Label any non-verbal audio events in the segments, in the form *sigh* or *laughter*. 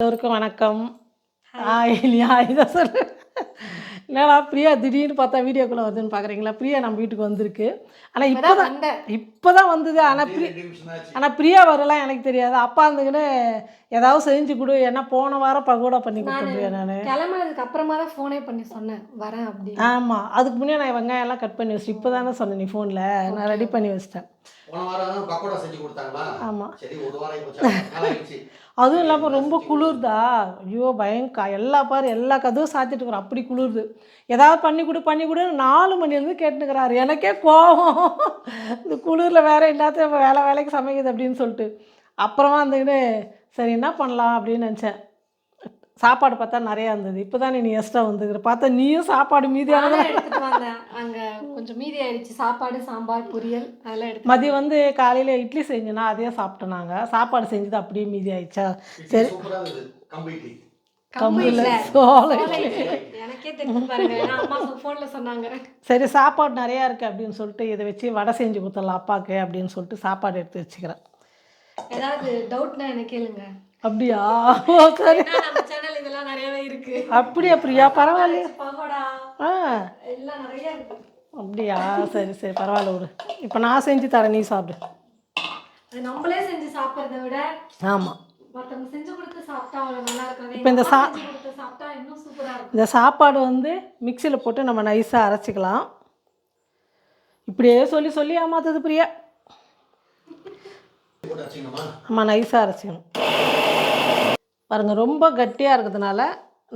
எல்லோருக்கும் வணக்கம். ஹாய் இல்லையா இதை சொல்லு. என்னடா பிரியா திடீர்னு பார்த்தா வீடியோக்குள்ளே வருதுன்னு பார்க்குறீங்களா? பிரியா நம்ம வீட்டுக்கு வந்திருக்கு. ஆனால் இப்போ இப்பதான் தான் இப்போ தான் வந்தது ஆனால் பிரி ஆனால் பிரியா வரலாம் எனக்கு தெரியாது. அப்பா இருந்துக்கின்னு ஏதாவது செஞ்சு கொடு. ஏன்னா போன வாரம் பகோடா பண்ணி கொடுத்துருவேன் நான்? கிளம்புனதுக்கு அப்புறமா தான் ஃபோனே பண்ணி சொன்னேன். வரேன் அப்படின்னு. ஆமாம் அதுக்கு முன்னே நான் வெங்காயம் எல்லாம் கட் பண்ணி வச்சிட்டு இப்போ தானே சொன்னேன் நீ ஃபோனில் நான் ரெடி பண்ணி வச்சிட்டேன். போன வாரம் பக்கோடா செஞ்சு கொடுத்தாங்களா? ஆமாம் சரி ஒரு வாரம் ஆயிப்போச்சு நாள் ஆயிடுச்சு. அதுவும் இல்லாமல் ரொம்ப குளிர்தா. ஐயோ பயங்கா. எல்லா பாரு எல்லா கதவும் சாத்திட்டு இருக்கிறோம். அப்படி குளிருது. ஏதாவது பண்ணி கொடு பண்ணி கொடு நாலு மணிலேருந்து கேட்டுனுக்கிறாரு எனக்கே கோவம். இந்த குளிரில் வேற எல்லாத்தையும் வேலை வேலைக்கு சமைக்குது அப்படின்னு சொல்லிட்டு. அப்புறமா இருந்துக்கிட்டு சரி என்ன பண்ணலாம் அப்படின்னு நினச்சேன். சாப்பாடு பார்த்தா நிறையா இருந்தது. இப்போ தான் நீ எக்ஸ்ட்ரா வந்துக்கிற பார்த்தா நீயும் சாப்பாடு வந்தேன். அங்க கொஞ்சம் மீதி ஆயிடுச்சு. சாப்பாடு சாம்பார் பொரியல் அதெல்லாம் எடுத்து மதியம் வந்து காலையில் இட்லி செஞ்சேன்னா அதையே சாப்பிட்டோம் நாங்கள் சாப்பாடு செஞ்சது அப்படியே மீதி ஆயிடுச்சா? சரி. சரி சாப்பாடு நிறையா இருக்குது அப்படின்னு சொல்லிட்டு இதை வச்சு வடை செஞ்சு கொடுத்துடலாம் அப்பாவுக்கு அப்படின்னு சொல்லிட்டு சாப்பாடு எடுத்து வச்சுக்கிறேன். ஏதாவது டவுட்னா எனக்கு கேளுங்க. அப்படியா? சரி. நம்ம சேனல் இதெல்லாம் நிறையவே இருக்கு. அப்படியா பிரியா? பரவாயில்லையே. பகோடா. ஆ. எல்லாம் நிறைய இருக்கு. அப்படியா? சரி சரி பரவாயில்ல விடு. இப்போ நான் செஞ்சு தரேன் நீ சாப்பிடு. அது நம்மளே செஞ்சு சாப்பிட்றத விட ஆமாம் மத்தவங்க செஞ்சு கொடுத்து சாப்பிட்டா அவ்வளோ நல்லா இருக்காது. இப்ப இந்த சா- சாப்பிட்டா இன்னும் இருக்கும். இந்த சாப்பாடு வந்து மிக்சியில் போட்டு நம்ம நைஸாக அரைச்சிக்கலாம். இப்படியே சொல்லி சொல்லி ஏமாத்துது பிரியா. ஆமாம் நைஸாக அரைச்சிக்கணும். பாருங்கள் ரொம்ப கட்டியாக இருக்கிறதுனால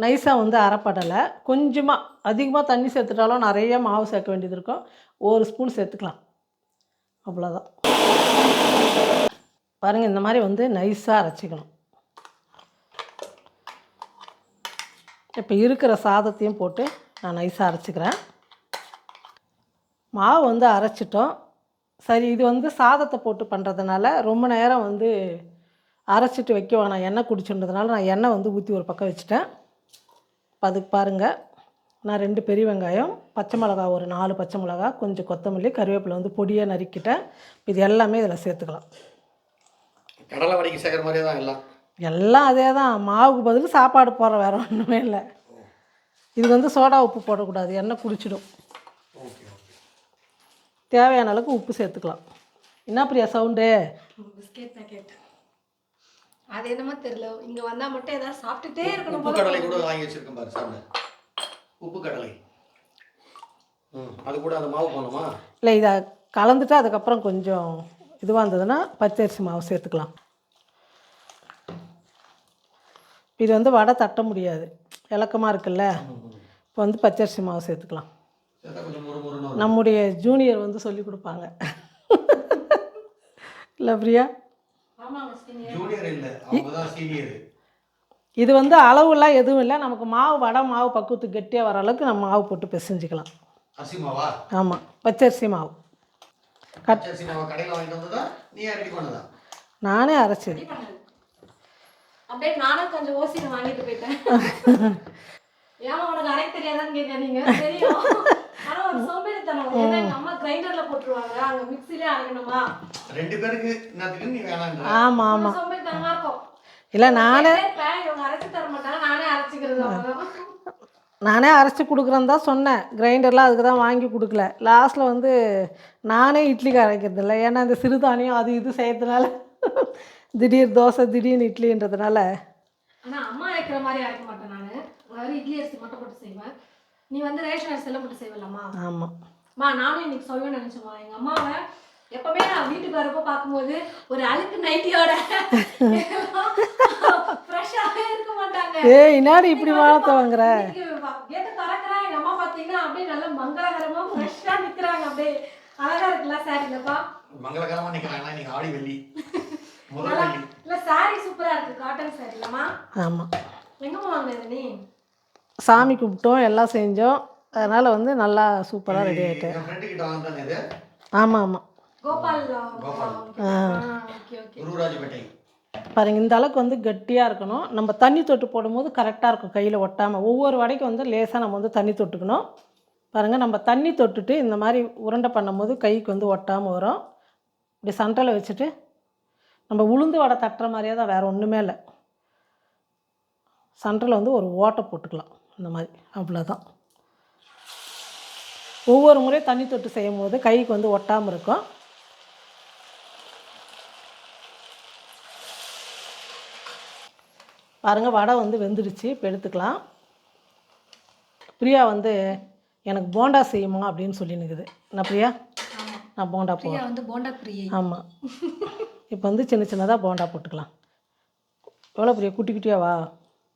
நைஸாக வந்து அரைப்படலை. கொஞ்சமாக அதிகமாக தண்ணி சேர்த்துட்டாலும் நிறைய மாவு சேர்க்க வேண்டியது இருக்கும். ஒரு ஸ்பூன் சேர்த்துக்கலாம். அவ்வளோதான் பாருங்கள் இந்த மாதிரி வந்து நைஸாக அரைச்சிக்கணும். இப்போ இருக்கிற சாதத்தையும் போட்டு நான் நைஸாக அரைச்சிக்கிறேன். மாவு வந்து அரைச்சிட்டோம். சரி இது வந்து சாதத்தை போட்டு பண்ணுறதுனால ரொம்ப நேரம் வந்து அரைச்சிட்டு வைக்க வேணாம். எண்ணெய் குடிச்சுன்றதுனால நான் எண்ணெய் வந்து ஊற்றி ஒரு பக்கம் வச்சுட்டேன். அதுக்கு பாருங்கள் நான் ரெண்டு பெரிய வெங்காயம் பச்சை மிளகா ஒரு நாலு பச்சை மிளகா கொஞ்சம் கொத்தமல்லி கருவேப்பிலை வந்து பொடியாக நறுக்கிட்டேன். இது எல்லாமே இதில் சேர்த்துக்கலாம். கடலை வடைக்கு சேர்க்குற மாதிரியே தான் எல்லாம். எல்லாம் அதே தான் மாவுக்கு பதில் சாப்பாடு போடுற வேறு ஒன்றுமே இல்லை. இது வந்து சோடா உப்பு போடக்கூடாது. எண்ணெய் குடிச்சிடும். தேவையான அளவுக்கு உப்பு சேர்த்துக்கலாம். என்ன பிரியா சவுண்டு பிஸ்கெட் பேக்கெட் அது என்னமோ தெரியல. இங்க வந்தா மட்டும் ஏதாவது சாப்பிட்டுட்டே இருக்கணும் உப்பு கடலை கூட வாங்கி வச்சிருக்கேன் பாரு சாப்பிடு உப்பு கடலை ம் அது கூட அந்த மாவு போடணுமா? இல்லை இதை கலந்துட்டு அதுக்கப்புறம் கொஞ்சம் இதுவாக இருந்ததுன்னா பச்சரிசி மாவு சேர்த்துக்கலாம். இது வந்து வடை தட்ட முடியாது. இலக்கமாக இருக்குல்ல. இப்போ வந்து பச்சரிசி மாவு சேர்த்துக்கலாம். நம்முடைய ஜூனியர் வந்து சொல்லி கொடுப்பாங்க. இல்லை பிரியா? ஆமாங்க சீனியர் ஜூனியர் இல்லை அவங்க தான் சீனியர் இது வந்து அளவுலாம் எதுவும் இல்லை. நமக்கு மாவு வடை மாவு பக்குவத்துக்கு கெட்டியாக வர அளவுக்கு நம்ம மாவு போட்டு பிசைஞ்சிக்கலாம். அரிசி மாவா? ஆமாம் பச்சரிசி மாவு. கட் அரிசி மாவா கடையில் வாங்கிட்டு வந்ததா? நீ ரெடி பண்ணதா நானே அரைச்சது அப்படியே நானும் கொஞ்சம் ஓசியில் வாங்கிட்டு போயிட்டேன். *laughs* ஏன் உனக்கு அரைக்க தெரியாதான்னு கேட்காதீங்க தெரியும். ஒரு சோம்பேறித்தனம் ஏன்னா எங்க அம்மா கிரைண்டர்ல போட்டுருவாங்க. அங்க மிக்ஸிலே அரைக்கணுமா? ரெண்டு பேருக்கு என்னத்துக்கு? நீ வேணான்ற ஆமாம் ஆமாம் ஒரு சோம்பேறித்தனமா இருக்கும். இல்லை நானே இவங்க அரைச்சு தர மாட்டாங்க. நானே அரைச்சிக்கிறது. நானே அரைச்சி கொடுக்குறேன்னு தான் சொன்னேன். கிரைண்டர்லாம் அதுக்கு தான் வாங்கி கொடுக்கல. லாஸ்ட்டில் வந்து நானே இட்லிக்கு அரைக்கிறது இல்லை. ஏன்னா இந்த சிறுதானியம் அது இது செய்யறதுனால திடீர் தோசை திடீர்னு இட்லின்றதுனால. ஆனா அம்மா அரைக்கிற மாதிரி அரைக்க மாட்டேன் நானு. அதாவது இட்லி அரிசி மட்டும் போட்டு செய்வேன். நீ வந்து ரேஷன் அரிசி எல்லாம் போட்டு செய்வலாமா? ஆமாம் மா நானும் இன்னைக்கு சொல்லுவேன் நினைச்சேம்மா. எங்க அம்மாவை எப்பவுமே நான் வீட்டுக்கு வரப்போ பார்க்கும்போது ஒரு அழுக்கு நைட்டியோட ஃப்ரெஷ்ஷாகவே இருக்க மாட்டாங்க. ஏய் இன்னாடி இப்படி வாழத்தை வாங்குற? கேட்டு திறக்கிறேன் எங்க அம்மா பாத்தீங்கன்னா அப்படியே நல்லா மங்களகரமா ஃப்ரெஷ்ஷா நிக்கிறாங்க அப்படியே. அழகா இருக்குல்ல சாரிலப்பா மங்களகரமாக நிற்கிறாங்கன்னா நீங்கள் ஆடி வெள்ளி. இல்ல சாரி சூப்பரா இருக்கு காட்டன் சாரி இல்லம்மா ஆமாம் எங்கம்மா வாங்கினது நீ? சாமி கும்பிட்டோம் எல்லாம் செஞ்சோம். அதனால் வந்து நல்லா சூப்பராக ரெடி ஆகிட்டேன் என் ஃப்ரெண்டு கிட்ட வாங்கினது இது ஆமாம் ஆமாம் பாருங்க இந்த அளவுக்கு வந்து கட்டியாக இருக்கணும். நம்ம தண்ணி தொட்டு போடும்போது கரெக்டாக இருக்கும் கையில் ஒட்டாமல் ஒவ்வொரு வடைக்கும் வந்து லேசாக நம்ம வந்து தண்ணி தொட்டுக்கணும். பாருங்கள் நம்ம தண்ணி தொட்டுட்டு இந்த மாதிரி உருண்டை பண்ணும்போது கைக்கு வந்து ஒட்டாமல் வரும். இப்படி சண்டையில் வச்சுட்டு நம்ம உளுந்து வடை தட்டுற மாதிரியே தான் வேறு ஒன்றுமே இல்லை. சென்டரில் வந்து ஒரு ஓட்டை போட்டுக்கலாம். இந்த மாதிரி. அவ்வளோதான் ஒவ்வொரு முறையும் தண்ணி தொட்டு செய்யும் போது கைக்கு வந்து ஒட்டாமல் இருக்கும். பாருங்கள் வடை வந்து வெந்துடுச்சு. இப்போ எடுத்துக்கலாம். பிரியா வந்து எனக்கு போண்டா செய்யுமா அப்படின்னு சொல்லினுக்குது. என்ன பிரியா? நான் போண்டா போ பிரியா வந்து போண்டா பிரியை. ஆமாம் இப்போ வந்து சின்ன சின்னதாக போண்டா போட்டுக்கலாம். எவ்வளோ பிரியா? குட்டி குட்டியாவா?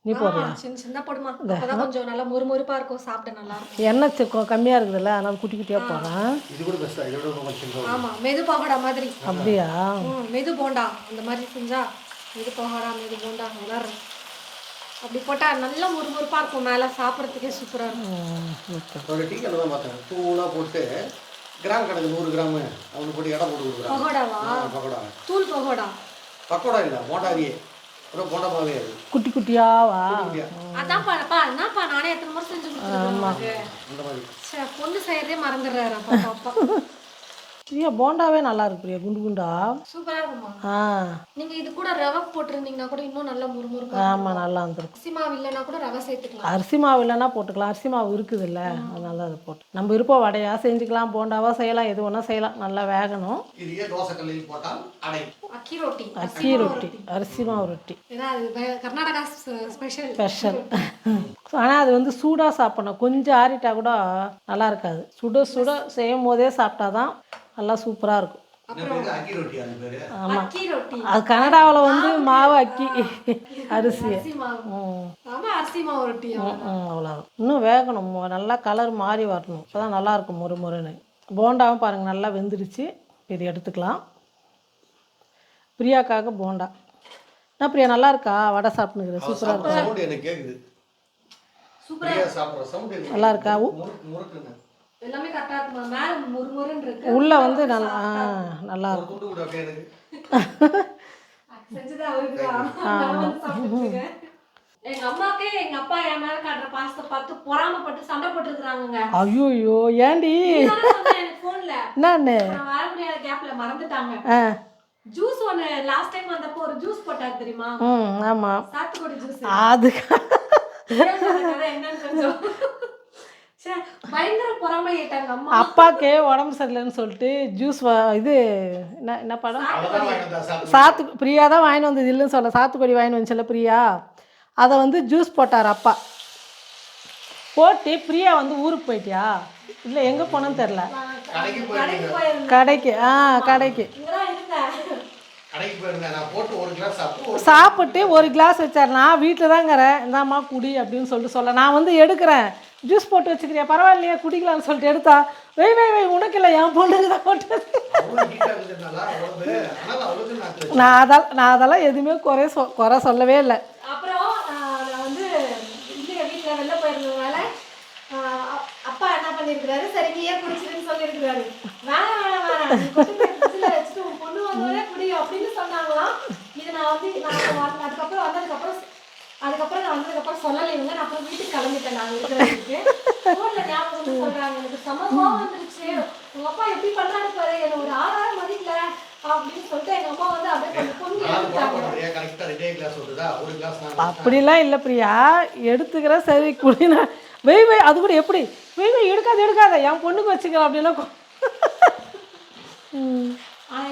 நீ போடுறியா சின்ன சின்ன போடுமா. அப்பதான் கொஞ்சம் நல்லா மொறுமொறுப்பா இருக்கும். சாப்பிட நல்லா இருக்கும். எண்ணெய் சி- கொ- கம்மியாக இருக்குதுல்ல அதனால குட்டி குட்டியாக போடுறேன் இது கூட பெஸ்ட்டாக இதோட ரொம்ப சின்னதா. ஆமா மெது பகோடா மாதிரி. அப்படியா? மெது போண்டா. அந்த மாதிரி செஞ்சா மெது பகோடா மெது போண்டா நல்லா இருக்கும் அப்படி போட்டா நல்லா முறுமுறுப்பா இருக்கும். மேல சாப்பிட்றதுக்கே சூப்பரா இருக்கும். ஒரு டீ கடை தான் பார்த்தேன். தூளாக போட்டு கிராம் கணக்கு நூறு கிராமு அவனுக்கு போட்டு எடை போட்டு கொடுக்குறாங்க. பகோடாவா? பக்கோடா தூள் பகோடா? பக்கோடா இல்லை போண்டாரியே குட்டி குட்டியாவா? அப்படியா? அதான் பாப்பா என்னப்பா நானே எத்தனை முறை செஞ்சு கொடுத்துருக்கேன் பொண்ணு செய்யறதே மறந்துடுறாரு அப்பா அப்பா. பிரியா போண்டாவே நல்லா இருக்கு பிரியா குண்டு குண்டா? சூப்பரா இருக்குமா ஆ. நீங்க இது கூட ரவை போட்டிருந்தீங்கன்னா கூட இன்னும் நல்லா முறுமுறுப்பா ஆமாம் நல்லா இருந்திருக்கும். அரிசி மாவு இல்லைன்னா கூட ரவை சேர்த்துக்கலாம். அரிசி மாவு இல்லைன்னா போட்டுக்கலாம். அரிசி மாவு இருக்குதுல்ல அதனால அதை போட்டு நம்ம விருப்பம் வடையா செஞ்சுக்கலாம் போண்டாவா செய்யலாம் எது வேணால் செய்யலாம். நல்லா வேகணும். இதையே தோசை கல்லில் போட்டால் அடை அக்கி ரொட்டி. அக்கி ரொட்டி. அரிசி மாவு ரொட்டி. ஏன்னா அது ப- கர்நாடகா ஸ்பெஷல் ஸ்பெஷல் ஆனால் அது வந்து சூடாக சாப்பிடணும். கொஞ்சம் ஆறிட்டா கூட நல்லா இருக்காது. சுட சுட செய்யும் போதே சாப்பிட்டா தான் நல்லா சூப்பராக இருக்கும். ரொட்டி அது பேரு? அக்கி ரொட்டி. அது கனடாவில் வந்து மாவு அக்கி. அரிசி அரிசி மாவு. ம். ஆமா அரிசி மாவு ரொட்டி ம், ம், அவ்வளோதான் இன்னும் வேகணும். நல்லா கலர் மாறி வரணும். அப்போ தான் நல்லாயிருக்கும் முறு முறுன்னு. போண்டாவும் பாருங்கள் நல்லா வெந்துடுச்சு இது எடுத்துக்கலாம். பிரியாக்காக போண்டா. என்ன பிரியா நல்லா இருக்கா? வடை சாப்பிட்டுனுக்குது சூப்பராக இருக்கு? நல்லா இருக்கா? எல்லாமே கரெக்டா இருக்குமா? மேல முறுமுறுன்னு இருக்கு. உள்ளே வந்து நல்லா நல்லா ஒரு இருக்கும் செஞ்சது அவருக்கு. *laughs* எங்க அம்மாக்கே எங்க அப்பா என் மேல காட்டுற பாசத்தை பார்த்து பொறாமைப்பட்டு சண்டை போட்டுருக்காங்க ஐயோ ஏண்டி? எனக்கு போன்ல என்னன்னு? நான் வர முடியாத கேப்ல மறந்துட்டாங்க. ஆ. ஜூஸ் ஒண்ணு லாஸ்ட் டைம் வந்தப்போ ஒரு ஜூஸ் போட்டாரு தெரியுமா? ம் ஆமாம் சாத்துக்குடி ஜூஸ் அது என்னன்னு கொஞ்சம். ச்சே, பயங்கர பொறாமை ஆயிட்டாங்க அம்மா. அப்பாக்கே உடம்பு சரியில்லைன்னு சொல்லிட்டு ஜூஸ் இது என்ன என்ன படம்? சாத்து பிரியா தான் வாங்கிட்டு வந்தது இல்லைன்னு சொல்ல சாத்துக்குடி வாங்கிட்டு வந்துச்சுல்ல பிரியா? அதை வந்து ஜூஸ் போட்டார் அப்பா. போட்டு பிரியா வந்து ஊருக்கு போயிட்டியா? இல்லை எங்கே போனோன்னு தெரில கடைக்கு ஆ கடைக்கு. இங்கதான் இருந்தேன். கடைக்கு போயிருந்தேன். நான் போட்டு ஒரு கிளாஸ் சாப்பிட்டு ஒரு சாப்பிட்டு ஒரு கிளாஸ் வச்சார். நான் வீட்டில் தாங்கிறேன் இந்தாம்மா குடி அப்படின்னு சொல்லிட்டு சொல்ல. நான் வந்து எடுக்கிறேன். ஜூஸ் போட்டு வச்சுக்கிறியா? பரவாயில்லையா குடிக்கலாம்னு சொல்லிட்டு எடுத்தா வை வை வை உனக்கு இல்லை என் பொண்ணுக்கு தான் போட்டு நான் அதால் அதெல்லாம் நான் அதெல்லாம் எதுவுமே குறை சொ குறை சொல்லவே இல்லை. அப்புறம் நான் வந்து இல்லைங்க வீட்டில் வெளில போயிருந்ததுனால அப்பா என்ன பண்ணியிருக்கிறாரு? சரி ஏன் குடிச்சிருன்னு சொல்லியிருக்கிறாரு. வேணாம் வேணாம் வேணாம். வச்சுட்டு உன் பொண்ணு வந்தோடனே குடி அப்படின்னு சொன்னாங்களாம். இது நான் வந்து நான் அதுக்கப்புறம் வந்ததுக்கப்புறம் அதுக்கப்புறம் நான் வந்ததுக்கப்புறம் சொல்லலை இவங்க நான் அப்புறம் வீட்டுக்கு கிளம்பிட்டேன் நான் இருக்கிறதுக்கு. ஃபோனில் ஞாபகம் வந்து சொல்கிறாங்க எனக்கு செம கோவம் வந்துருச்சு. உங்கள் அப்பா எப்படி பண்ணுறாரு பாரு என்னை ஒரு ஆறாயிரம் மதிக்கல அப்படின்னு சொல்லிட்டு எங்கள் அம்மா வந்து அப்படியே கொஞ்சம் பொண்ணு அப்படிலாம் இல்லை பிரியா. எடுத்துக்கிற சரி குடினா வெய் வெய் அது கூட எப்படி? வெய் வெய் எடுக்காத எடுக்காத. என் பொண்ணுக்கு வச்சுக்கலாம் அப்படிலாம்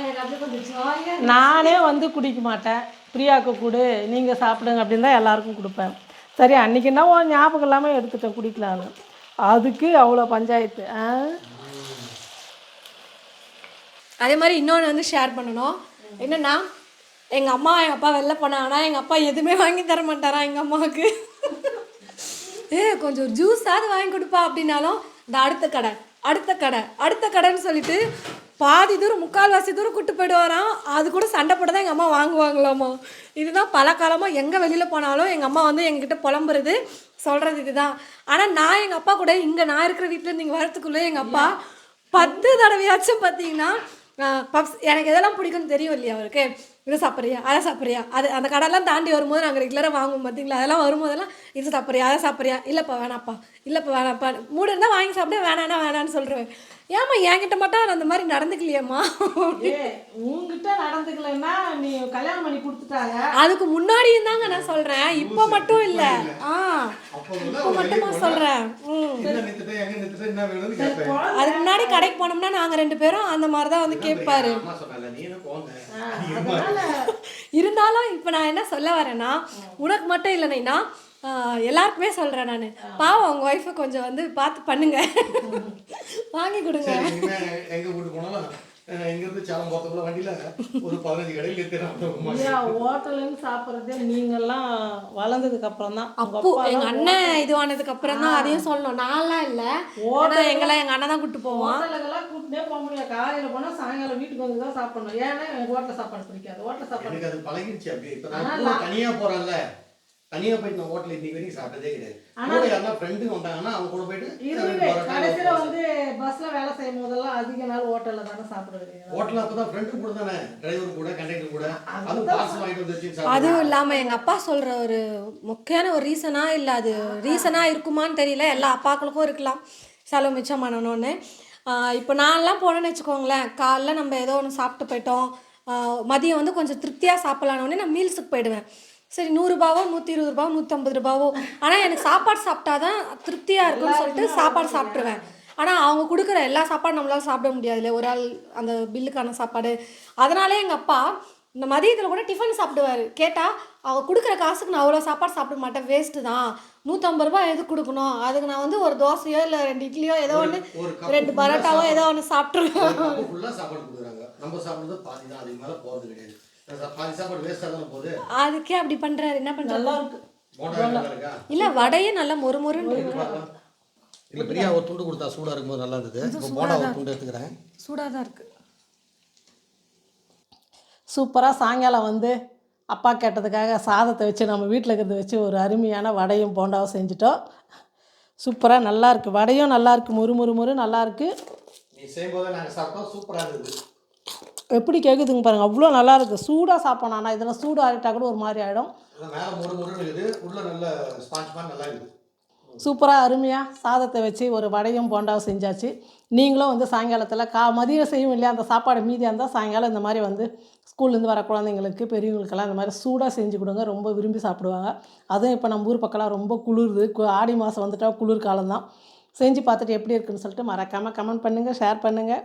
எனக்கு நானே வந்து குடிக்க மாட்டேன். பிரியாவுக்கு கொடு நீங்கள் சாப்பிடுங்க அப்படின்னு தான் எல்லாருக்கும் கொடுப்பேன். சரி அன்றைக்கின்னா உன் ஞாபகம் இல்லாமல் எடுத்துட்டேன் குடிக்கலான்னு அதுக்கு அவ்வளோ பஞ்சாயத்து ஆ? அதே மாதிரி இன்னொன்று வந்து ஷேர் பண்ணணும். என்னென்னா எங்கள் அம்மா எங்கள் அப்பா வெளில போனாங்கன்னா எங்கள் அப்பா எதுவுமே வாங்கி தர மாட்டாரா எங்கள் அம்மாவுக்கு? ஏ கொஞ்சம் ஜூஸாவது வாங்கி கொடுப்பா அப்படின்னாலும் இந்த அடுத்த கடை அடுத்த கடை அடுத்த கடைன்னு சொல்லிட்டு பாதி தூரம் முக்கால்வாசி தூரம் கூட்டு போயிடுவாராம். அது கூட சண்டை போட்டு தான் எங்கள் அம்மா வாங்குவாங்களாமா. இதுதான் பல காலமாக எங்கே வெளியில் போனாலும் எங்கள் அம்மா வந்து எங்ககிட்ட புலம்புறது சொல்கிறது இதுதான். ஆனால் நான் எங்கள் அப்பா கூட இங்கே நான் இருக்கிற வீட்டிலேருந்து இங்கே வரத்துக்குள்ளே எங்கள் அப்பா பத்து தடவையாச்சும் பார்த்தீங்கன்னா பப்ஸ் எனக்கு எதெல்லாம் பிடிக்கும்னு தெரியும் இல்லையா அவருக்கு? இது சாப்பிட்றியா? அதை சாப்பிட்றியா? அது அந்த கடையெல்லாம் தாண்டி வரும்போது நாங்கள் ரெகுலராக வாங்குவோம் பார்த்தீங்களா அதெல்லாம் வரும்போதெல்லாம் இது சாப்பிட்றியா? அதை சாப்பிட்றியா? இல்லைப்பா வேணாப்பா இல்லைப்பா வேணாப்பா மூடு இருந்தால் வாங்கி சாப்பிட வேணான்னா வேணான்னு சொல்கிறேன் ஏம்மா என்கிட்ட மட்டும் அந்த மாதிரி நடந்துக்கலையேம்மா? உங்ககிட்ட நடந்துக்கலைன்னா நீ கல்யாணம் பண்ணி கொடுத்துட்டாங்க அதுக்கு முன்னாடியும் தாங்க நான் சொல்கிறேன் இப்போ மட்டும் இல்லை. ஆ அப்போ இப்போ மட்டுமா கேட்பேன் அதுக்கு முன்னாடி கடைக்கு போனோம்னா நாங்கள் ரெண்டு பேரும் அந்த மாதிரி தான் வந்து கேட்பாரு *laughs* இருந்தாலும் இப்போ நான் என்ன சொல்ல வரேன்னா உனக்கு மட்டும் இல்லைனா எல்லாருக்குமே சொல்கிறேன் நான். பாவம் உங்கள் ஒய்ஃபை கொஞ்சம் வந்து பார்த்து பண்ணுங்க. வாங்கி கொடுங்க. எங்க இங்க இருந்து சேலம் போறதுக்குள்ள வண்டியில ஒரு பதினஞ்சு கடையில் ஏன் ஹோட்டலுன்னு சாப்பிட்றதே நீங்கெல்லாம் வளர்ந்ததுக்கு அப்புறம் தான். அப்போ எங்கள் அண்ணன் இதுவானதுக்கு அப்புறம் தான் அதையும் சொல்லணும். நான்லாம் இல்லை. ஏன்னா எங்களை எங்கள் அண்ணன் தான் கூப்பிட்டு போவான். ஹோட்டலுக்கெல்லாம் கூட்டினே போக முடியாது. காலையில் போனால் சாயங்காலம் வீட்டுக்கு வந்து தான் சாப்பிடணும். ஏன்னா எனக்கு ஹோட்டல் சாப்பாடு பிடிக்காது. ஹோட்டல் சாப்பாடு எனக்கு அது பழகிடுச்சு அப்படியே. இப்ப நான் கூட தனியா போறேன்ல. தனியா போயிட்டு நான் ஹோட்டல் இன்னைக்கு வரைக்கும் சாப்பிட்டதே கிடையாது. கூட யாருன்னா ஃப்ரெண்டு வந்தாங்கன்னா அவங்க கூட போயிட்டு இதுவே கடைசியில் வந்து பஸ்ஸில் வேலை செய்யும் போதெல்லாம் அதிக நாள் ஹோட்டலில் தானே சாப்பிடுவீங்க ஹோட்டல் அப்பதான் ஃப்ரெண்டு கூட தானே டிரைவர் கூட கண்டக்டர் கூட. அது பார்சல் வாங்கிட்டு வந்து. அதுவும் இல்லாமல் எங்கள் அப்பா சொல்கிற ஒரு முக்கியமான ஒரு ரீசனாக இல்லை அது ரீசனாக இருக்குமான்னு தெரியல. எல்லா அப்பாக்களுக்கும் இருக்கலாம். செலவு மிச்சம் பண்ணணும்னு. இப்போ நான்லாம் போனேன்னு வச்சுக்கோங்களேன். காலைல நம்ம ஏதோ ஒன்று சாப்பிட்டு போயிட்டோம். மதியம் வந்து கொஞ்சம் திருப்தியாக சாப்பிட்லானோடனே நான் மீல்ஸுக்கு போயிடுவேன். சரி நூறுரூபாவோ நூற்றி இருபது ரூபாவோ நூற்றம்பது ரூபாவோ. ஆனால் எனக்கு சாப்பாடு சாப்பிட்டா தான் திருப்தியாக இருக்கும்னு சொல்லிட்டு சாப்பாடு சாப்பிட்ருவேன் ஆனால் அவங்க கொடுக்குற எல்லா சாப்பாடும் நம்மளால சாப்பிட முடியாது இல்லையா ஒரு ஆள் அந்த பில்லுக்கான சாப்பாடு. அதனாலே எங்கள் அப்பா இந்த மதியத்தில் கூட டிஃபன் சாப்பிடுவார். கேட்டால் அவங்க கொடுக்குற காசுக்கு நான் அவ்வளோ சாப்பாடு சாப்பிட மாட்டேன். வேஸ்ட்டு தான். நூற்றம்பது ரூபாய் எதுக்கு கொடுக்கணும்? அதுக்கு நான் வந்து ஒரு தோசையோ இல்லை ரெண்டு இட்லியோ ஏதோ ஒன்று ரெண்டு பரோட்டாவோ ஏதோ ஒன்று சாப்பிட்ருவேன் அதுக்கு அப்படி பண்ணுறாரு என்ன பண்ணுறாரு நல்லா இருக்கு. போண்டா நல்லா இருக்கா? இல்லை வடையே நல்லா மொறு மொறுன்னு. இல்ல பிரியா ஒரு துண்டு கொடுத்தா சூடா இருக்கும்போது நல்லா இருந்தது. இப்போ போண்டா ஒரு துண்டு எடுத்துக்கிறேன். சூடாக தான் இருக்குது சூப்பராக சாயங்காலம் வந்து அப்பா கேட்டதுக்காக சாதத்தை வச்சு நம்ம வீட்டில் இருக்கிறத வச்சு ஒரு அருமையான வடையும் போண்டாவும் செஞ்சுட்டோம். சூப்பராக நல்லா இருக்கு. வடையும் நல்லா இருக்கு. முறு முறு முறு நல்லா இருக்கு. நீ செய்யும்போது நாங்க சாப்பிட்டோம். சூப்பரா இருந்தது. எப்படி கேட்குதுங்க பாருங்க அவ்வளோ நல்லா இருக்கு சூடாக சாப்பிடணும் ஆனால் இதெல்லாம் சூடு ஆகிட்டா கூட ஒரு மாதிரி ஆகிடும் இருக்குது. இருக்குது. சூப்பராக அருமையாக சாதத்தை வச்சு ஒரு வடையும் போண்டாவும் செஞ்சாச்சு. நீங்களும் வந்து சாயங்காலத்தில் கா மதியம் செய்யும் இல்லையா அந்த சாப்பாடு மீதியாக இருந்தால் சாயங்காலம் இந்த மாதிரி வந்து ஸ்கூல்லேருந்து வர குழந்தைங்களுக்கு பெரியவங்களுக்கெல்லாம் இந்த மாதிரி சூடாக செஞ்சு கொடுங்க. ரொம்ப விரும்பி சாப்பிடுவாங்க. அதுவும் இப்போ நம்ம ஊர் பக்கம்லாம் ரொம்ப குளிருது. கு- ஆடி மாதம் வந்துட்டா குளிர் காலம் தான். செஞ்சு பார்த்துட்டு எப்படி இருக்குன்னு சொல்லிட்டு மறக்காமல் கமெண்ட் பண்ணுங்கள் ஷேர் பண்ணுங்கள்